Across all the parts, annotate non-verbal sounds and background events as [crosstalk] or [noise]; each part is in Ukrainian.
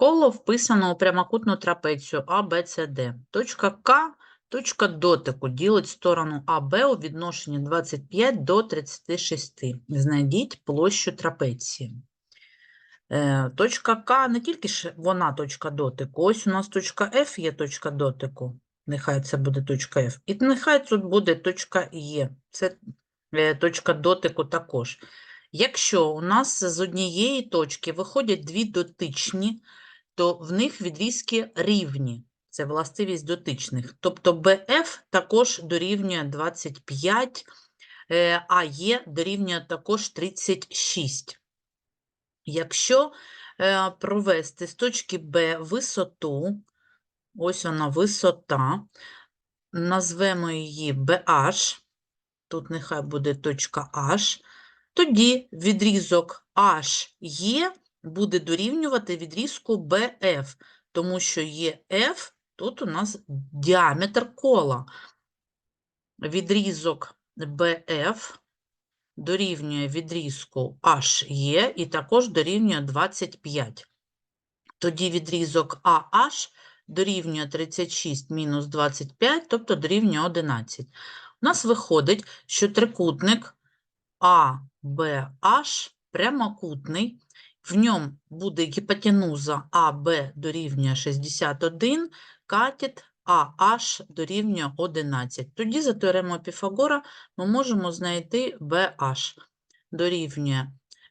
Коло вписано у прямокутну трапецію ABCD. Точка К, точка дотику ділить сторону АБ у відношенні 25 до 36. Знайдіть площу трапеції. Е, Точка К не тільки ж вона точка дотику. Ось у нас точка F є точка дотику. Нехай це буде точка F. І нехай тут буде точка Е. Це е, точка дотику також. Якщо у нас з однієї точки виходять дві дотичні, то в них відрізки рівні. Це властивість дотичних. Тобто BF також дорівнює 25, е, а Е дорівнює також 36. Якщо е, провести з точки Б висоту, ось вона висота, назвемо її BH, тут нехай буде точка H, тоді відрізок HE буде дорівнювати відрізку BF, тому що ЄФ тут у нас діаметр кола. Відрізок BF дорівнює відрізку HE і також дорівнює 25. Тоді відрізок AH дорівнює 36 мінус 25, тобто дорівнює 11. У нас виходить, що трикутник ABH прямокутний, в ньому буде гіпотенуза АБ дорівнює 61, катет AH дорівнює 11. Тоді за теоремою Піфагора ми можемо знайти BH. Дорівнює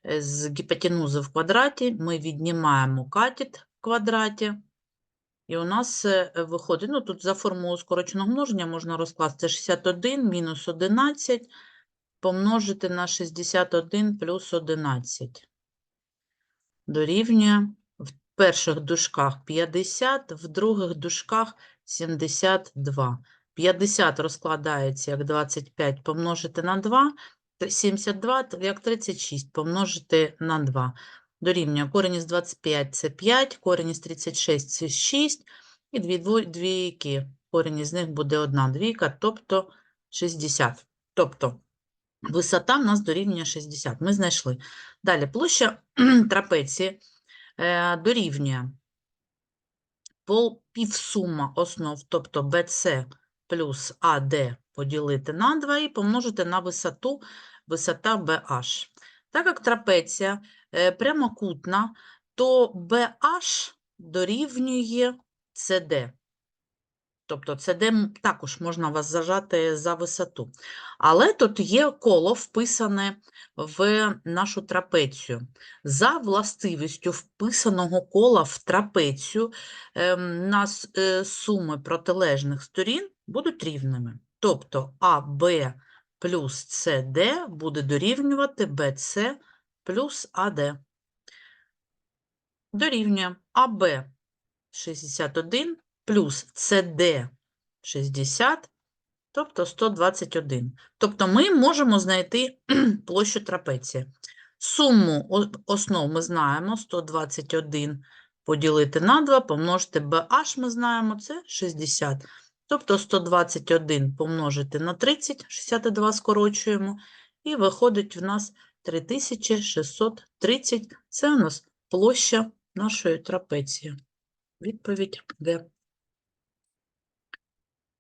е, з гіпотенузи в квадраті, ми віднімаємо катет в квадраті, і у нас е, виходить, ну тут за формулою скороченого множення можна розкласти 61 мінус 11 помножити на 61 плюс 11 дорівнює в перших дужках 50, в других дужках 72. 50 розкладається як 25 помножити на 2, 72 як 36 помножити на 2. Дорівнює корінь із 25 – це 5, корінь із 36 – це 6, і дві двійки, корінь із них буде одна двійка, тобто 60. Тобто висота [clears throat] в нас дорівнює 60. Ми знайшли. Далі площа трапеції дорівнює півсума основ, тобто BC плюс AD поділити на 2 і помножити на висоту, висота BH. Так як трапеція е, прямокутна, то BH дорівнює CD. Тобто CD м- також можна вас зажати за висоту. Але тут є коло вписане в нашу трапецію. За властивістю вписаного кола в трапецію ем, нас е, суми протилежних сторін будуть рівними. Тобто АБ плюс СД буде дорівнювати БЦ плюс АД. Дорівнює АБ 61 плюс СД 60, тобто 121. Тобто ми можемо знайти [clears throat] площу трапеції. Суму основ ми знаємо 121 поділити на 2, помножити BH ми знаємо, це 60. Тобто 121 помножити на 30, 62 скорочуємо, і виходить в нас 3630. Це у нас площа нашої трапеції. Відповідь Д.